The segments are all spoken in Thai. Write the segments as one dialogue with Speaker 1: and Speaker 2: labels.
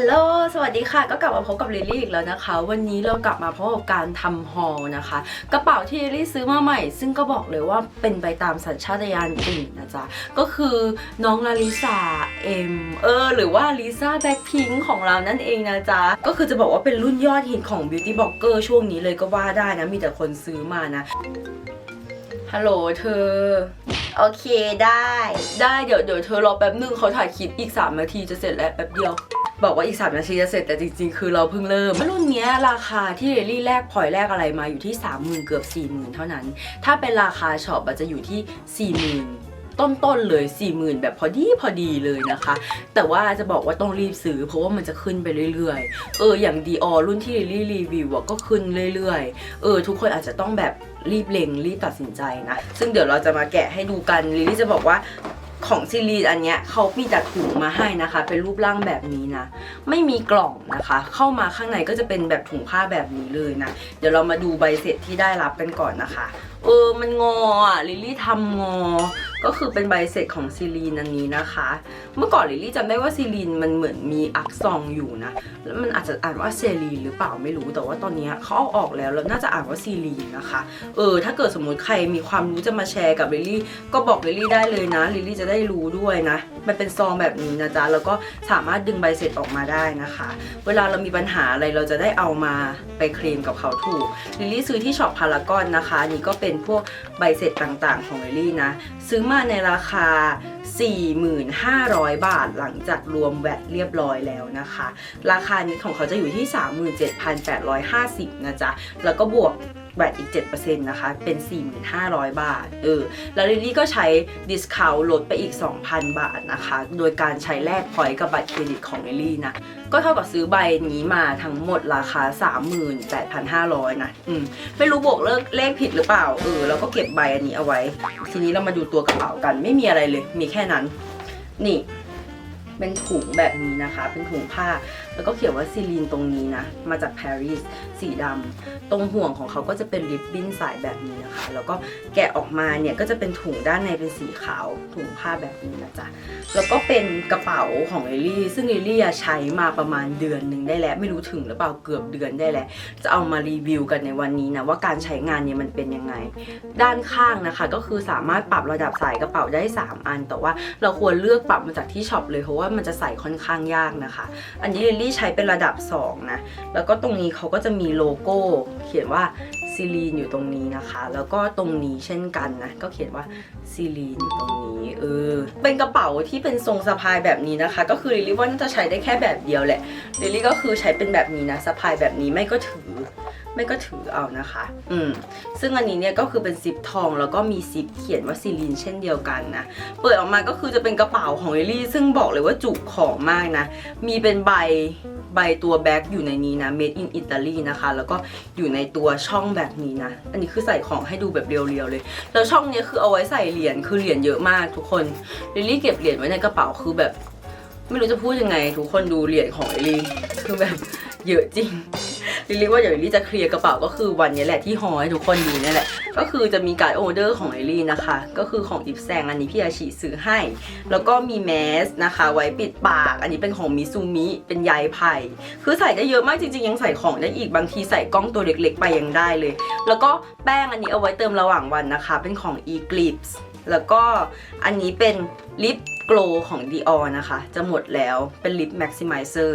Speaker 1: ฮัลโหล สวัสดีค่ะ ก็กลับมาพบกับลิลลี่อีกแล้วนะคะ วันนี้เรากลับมาพบกับการทำฮอลนะคะ กระเป๋าที่ลิลลี่ซื้อมาใหม่ ซึ่งก็บอกเลยว่าเป็นไปตามสัญชาตญาณจริงนะจ๊ะ ก็คือน้องลาลิซาเอ็มเออ หรือว่าลิซ่าแบ็คพิงของเรานั่นเองนะจ๊ะ ก็คือจะบอกว่าเป็นรุ่นยอดฮิตของ Beauty Blogger ช่วงนี้เลยก็ว่าได้นะ มีแต่คนซื้อมานะ ฮัลโหลเธอ
Speaker 2: โอเคได้
Speaker 1: ได้เดี๋ยวเดี๋ยวเธอรอแป๊บนึงเขาถ่ายคลิปอีก 3 นาทีจะเสร็จแล้วแป๊บเดียว บอกว่าอีก 3 นาทีจะเสร็จแต่จริงๆ คือเราเพิ่งเริ่ม รุ่นนี้ราคาที่เรลี่แลกพอยแลกอะไรมาอยู่ที่ 30,000 เกือบ 40,000 เท่านั้น ถ้าเป็นราคาช็อปอะจะอยู่ที่ 40,000ต้นๆเลย 40,000 แบบพอดีพอดีเลยนะคะ แต่ว่าจะบอกว่าต้องรีบซื้อ เพราะว่ามันจะขึ้นไปเรื่อยๆ เอออย่างดีออรุ่นที่เรลี่รีวิวก็ขึ้นเรื่อยๆ เออ ทุกคนอาจจะต้องแบบรีบเล็งรีบตัดสินใจนะ ซึ่งเดี๋ยวเราจะมาแกะให้ดูกันลิลี่จะบอกว่า ของซีรีส์อันเนี้ยเขามีแต่ถุงมาให้นะคะ เป็นรูปร่างแบบนี้นะ ไม่มีกล่องนะคะ เข้ามาข้างในก็จะเป็นแบบถุงผ้าแบบนี้เลยนะ เดี๋ยวเรามาดูใบเสร็จที่ได้รับกันก่อนนะคะ เออมันงออะลิลลี่ทำงอก็คือเป็นใบเสร็จของซีรีนอันนี้นะคะ เมื่อก่อนลิลลี่จำได้ว่าซีรีนมันเหมือนมีอักซองอยู่นะ แล้วมันอาจจะอ่านว่าเซรีนหรือเปล่าไม่รู้ แต่ว่าตอนนี้เขาเอาออกแล้วแล้วน่าจะอ่านว่าซีรีนนะคะ เออ ถ้าเกิดสมมุติใครมีความรู้จะมาแชร์กับลิลลี่ ก็บอกลิลลี่ได้เลยนะ ลิลลี่จะได้รู้ด้วยนะ มันเป็นซองแบบนี้นะจ๊ะ แล้วก็สามารถดึงใบเสร็จออกมาได้นะคะ เวลาเรามีปัญหาอะไรเราจะได้เอามาไปเคลมกับเขาถูก ลิลลี่ซื้อที่ช็อปพารากอนนะคะนนี่ก็เป็นพวกใบเสร็จต่างๆ ของลิลลี่นะ ซื้อมาในราคา 4,500 บาทหลังจากรวมแวตเรียบร้อยแล้วนะคะ ราคานี้ของเขาจะอยู่ที่ 37,850 นะจ๊ะ แล้วก็บวก แวตอีก 7%นะคะ เป็น 4,500 บาท เออ แล้วลิลลี่ก็ใช้ดิสคาวลดไปอีก 2,000 บาทนะคะ โดยการใช้แลกพอยต์กับบัตรเครดิตของลิลลี่นะ ก็เท่ากับซื้อใบนี้มาทั้งหมดราคา 38,500 นะ อืม ไม่รู้บวกเลขเลขผิดหรือเปล่า เออ แล้วก็เก็บใบอันนี้เอาไว้ ทีนี้เรามาดูตัวกระเป๋ากัน ไม่มีอะไรเลย มีแค่นั้น นี่ เป็นถุงแบบนี้นะคะ เป็นถุงผ้า แล้วก็เขียนว่าซีลีนตรงนี้นะ มาจากปารีสสีดำตรงห่วงของเขาก็จะเป็นริบบิ้นสายแบบนี้นะคะ แล้วก็แกะออกมาเนี่ยก็จะเป็นถุงด้านในเป็นสีขาว ถุงผ้าแบบนี้นะจ๊ะ แล้วก็เป็นกระเป๋าของลิลี่ ซึ่งลิลี่อะใช้มาประมาณเดือนหนึ่งได้แล้ว ไม่รู้ถึงหรือเปล่าเกือบเดือนได้แล้ว จะเอามารีวิวกันในวันนี้นะว่าการใช้งานเนี่ยมันเป็นยังไง ด้านข้างนะคะ ก็คือสามารถปรับระดับสายกระเป๋าได้ 3 อัน แต่ว่าเราควรเลือกปรับมาจากที่ช็อปเลยเพราะว่ามันจะใส่ค่อนข้างยากนะคะ อันนี้ลิลลี่ใช้เป็นระดับ 2 นะ แล้วก็ตรงนี้เขาก็จะมีโลโก้ เขียนว่าซีลีนอยู่ตรงนี้นะคะ แล้วก็ตรงนี้เช่นกันนะ ก็เขียนว่าซีลีนอยู่ตรงนี้เออเป็นกระเป๋าที่เป็นทรงสะพายแบบนี้นะคะ ก็คือลิลลี่ว่าน่าจะใช้ได้แค่แบบเดียวแหละลิลลี่ก็คือใช้เป็นแบบนี้นะสะพายแบบนี้ไม่ก็ถือ ไม่ก็ถือเอานะคะ อืม ซึ่งอันนี้เนี่ยก็คือเป็นซิปทองแล้วก็มีซิปเขียนว่าซีลีนเช่นเดียวกันนะ เปิดออกมาก็คือจะเป็นกระเป๋าของลิลลี่ ซึ่งบอกเลยว่าจุของมากนะ มีเป็นใบใบตัวแบ็คอยู่ในนี้นะ made in Italy นะคะ แล้วก็อยู่ในตัวช่องแบบนี้นะ อันนี้คือใส่ของให้ดูแบบเรียวๆเลย แล้วช่องเนี้ยคือเอาไว้ใส่เหรียญ คือเหรียญเยอะมากทุกคนลิลลี่เก็บเหรียญไว้ในกระเป๋าคือแบบ ไม่รู้จะพูดยังไง ทุกคนดูเหรียญของลิลลี่ คือแบบเยอะจริง ลิลลี่ว่าเดี๋ยวลิลลี่จะเคลียร์กระเป๋าก็คือวันนี้แหละที่ฮอให้ทุกคนดูนี่แหละ ก็คือจะมีการดโอเดอร์ของลิลลี่นะคะ ก็คือของอิฟแซงอันนี้พี่อาชีซื้อให้ แล้วก็มีแมสนะคะ ไว้ปิดปาก อันนี้เป็นของมิซูมิ เป็นใยไผ่ คือใส่ได้เยอะมากจริง ๆ ยังใส่ของได้อีก บางทีใส่กล้องตัวเล็ก ๆ ไปยังได้เลย แล้วก็แป้งอันนี้เอาไว้เติมระหว่างวันนะคะ เป็นของ Eclipse แล้วก็อันนี้เป็นลิป โกลของ Dior นะคะ จะหมดแล้วเป็นลิป Maximizer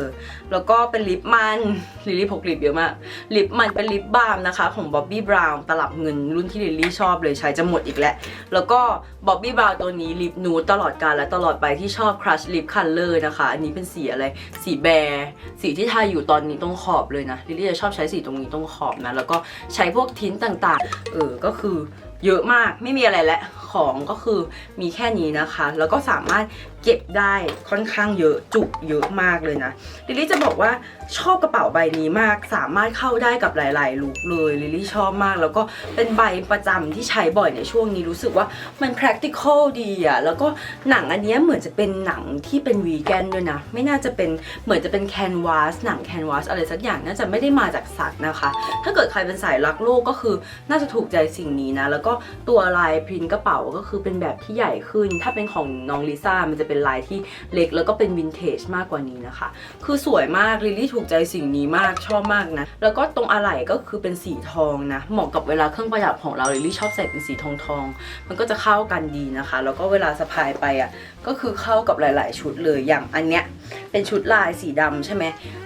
Speaker 1: แล้วก็เป็นลิปมันลิลลี่พกลิปเยอะมาก ลิปมันเป็นลิปบาล์มนะคะ ของ Bobbi Brown ตลับเงินรุ่นที่ลิลลี่ชอบเลยใช้จะหมดอีกแล้ว แล้วก็ Bobbi Brown ตัวนี้ลิปนูดตลอดกาลและตลอดไปที่ชอบ Crush Lip Color นะคะ อันนี้เป็นสีอะไร สีแบร์สีที่ทาอยู่ตอนนี้ตรงขอบเลยนะลิลลี่จะชอบใช้สีตรงนี้ตรงขอบนะแล้วก็ใช้พวกทิ้นต่างๆเออก็คือเยอะมากไม่มีอะไรแล้ว ของก็คือมีแค่นี้นะคะ แล้วก็สามารถเก็บได้ค่อนข้างเยอะจุเยอะมากเลยนะลิลลี่จะบอกว่าชอบกระเป๋าใบนี้มาก สามารถเข้าได้กับหลาย ๆ ลุคเลยลิลลี่ชอบมาก แล้วก็เป็นใบประจำที่ใช้บ่อยในช่วงนี้รู้สึกว่ามัน practical ดีอะแล้วก็หนังอันนี้เหมือนจะเป็นหนังที่เป็นวีแกนด้วยนะ ไม่น่าจะเป็นเหมือนจะเป็นแคนวาสหนังแคนวาสอะไรสักอย่างน่าจะไม่ได้มาจากสัตว์นะคะ ถ้าเกิดใครเป็นสายรักโลกก็คือน่าจะถูกใจสิ่งนี้นะ แล้วก็ตัวลายพรินท์กระเป๋าก็คือเป็นแบบที่ใหญ่ขึ้น ถ้าเป็นของน้องลิซ่ามันจะเป็นลายที่เล็กแล้วก็เป็นวินเทจมากกว่านี้นะคะ คือสวยมากลิลลี่ถูกใจสิ่งนี้มากชอบมากนะ แล้วก็ตรงอะไหล่ก็คือเป็นสีทองนะ เหมาะกับเวลาเครื่องประดับของเราลิลลี่ชอบใส่เป็นสีทองทองมันก็จะเข้ากันดีนะคะ แล้วก็เวลาสะพายไปอะก็คือเข้ากับหลาย ๆ ชุดเลยอย่างอันเนี้ย เป็นชุดลายสีดำใช่ไหม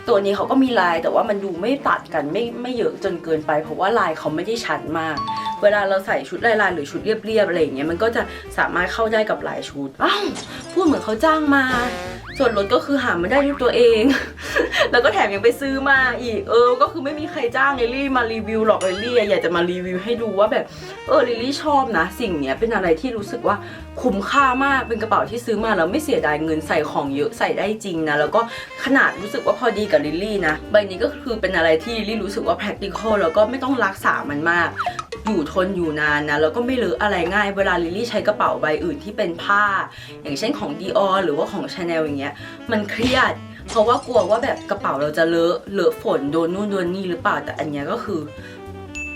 Speaker 1: ตัวนี้เขาก็มีลายแต่ว่ามันดูไม่ตัดกันไม่ไม่เยอะจนเกินไป เพราะว่าลายเขาไม่ได้ชัดมาก เวลาเราใส่ชุดลายๆหรือชุดเรียบๆอะไรอย่างเงี้ยมันก็จะสามารถเข้าได้กับหลายชุดอ้าวพูดเหมือนเขาจ้างมา ส่วนลดก็คือหามาได้ด้วยตัวเอง แล้วก็แถมยังไปซื้อมาอีก เออ ก็คือไม่มีใครจ้างลิลลี่มารีวิวหรอกลิลลี่อยากจะมารีวิวให้ดูว่าแบบ เออลิลลี่ชอบนะ สิ่งเนี้ยเป็นอะไรที่รู้สึกว่าคุ้มค่ามาก เป็นกระเป๋าที่ซื้อมาแล้วไม่เสียดายเงินใส่ของเยอะใส่ได้จริงนะ แล้วก็ขนาดรู้สึกว่าพอดีกับลิลลี่นะ ใบนี้ก็คือเป็นอะไรที่ลิลลี่รู้สึกว่า practical แล้วก็ไม่ต้องรักษามันมาก อยู่ทนอยู่นานนะแล้วก็ไม่เลอะอะไรง่ายเวลาลิลลี่ใช้กระเป๋าใบอื่นที่เป็นผ้า อย่างเช่นของ Dior หรือว่าของ Chanel อย่างเงี้ยมันเครียดเพราะว่ากลัวว่าแบบกระเป๋าเราจะเลอะเลอะฝนโดนนู่นโดนนี่หรือเปล่าแต่อันเนี้ยก็คือ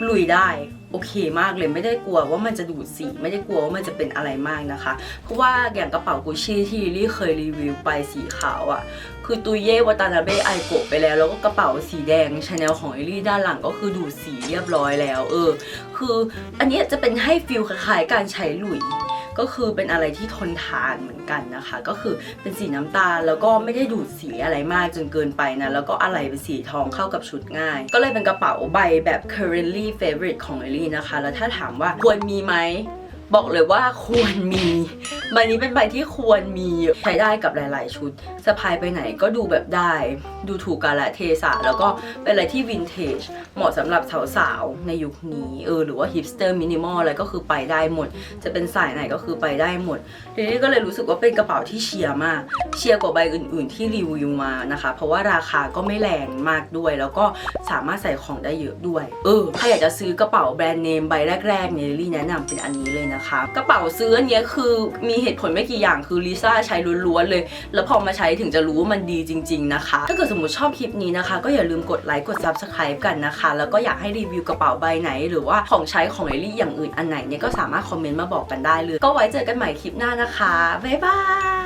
Speaker 1: ลุยได้ โอเคมากเลยไม่ได้กลัวว่ามันจะดูดสีไม่ได้กลัวว่ามันจะเป็นอะไรมากนะคะ เพราะว่าอย่างกระเป๋ากุชชี่ที่ลิลลี่เคยรีวิวไปสีขาวอะ่ะ คือตุยเย่วาตานาเบะไอโกะไปแล้ว แล้วก็กระเป๋าสีแดงชาแนลของลิลลี่ด้านหลังก็คือดูดสีเรียบร้อยแล้ว เออ คืออันนี้จะเป็นให้ฟิลคล้ายๆการใช้หลุย ก็คือเป็นอะไรที่ทนทานเหมือนกันนะคะ ก็คือเป็นสีน้ำตาลแล้วก็ไม่ได้ดูดสีอะไรมากจนเกินไปนะ แล้วก็อะไรเป็นสีทองเข้ากับชุดง่าย ก็เลยเป็นกระเป๋าใบแบบ currently favorite ของเอลลี่นะคะ แล้วถ้าถามว่าควรมีไหมบอกเลยว่าควรมี ใบนี้เป็นใบที่ควรมีใช้ได้กับหลาย ๆ ชุดสะพายไปไหนก็ดูแบบได้ ดูถูกกาลเทศะ แล้วก็เป็นอะไรที่วินเทจ เหมาะสำหรับสาว ๆ ในยุคนี้เออหรือว่าฮิปสเตอร์มินิมอลอะไรก็คือไปได้หมด จะเป็นสายไหนก็คือไปได้หมดทีนี้ก็เลยรู้สึกว่าเป็นกระเป๋าที่เชียร์มาก เชียร์กว่าใบอื่น ๆ ที่รีวิวมานะคะ เพราะว่าราคาก็ไม่แรงมากด้วย แล้วก็สามารถใส่ของได้เยอะด้วย เออถ้าอยากจะซื้อกระเป๋าแบรนด์เนมใบแรกๆเนี่ยลิลลี่แนะนำเป็นอันนี้เลยนะคะ กระเป๋าซื้ออันนี้คือมีเหตุผลไม่กี่อย่างคือลิซ่าใช้ล้วนๆเลย แล้วพอมาใช้ถึงจะรู้ว่ามันดีจริง ๆ นะคะ ถ้าเกิดสมมติชอบคลิปนี้นะคะ ก็อย่าลืมกดไลค์กด subscribe กันนะคะ แล้วก็อยากให้รีวิวกระเป๋าใบไหน หรือว่าของใช้ของลิลี่อย่างอื่นอันไหนเนี่ยก็สามารถคอมเมนต์มาบอกกันได้เลย ก็ไว้เจอกันใหม่คลิปหน้านะคะบ๊ายบาย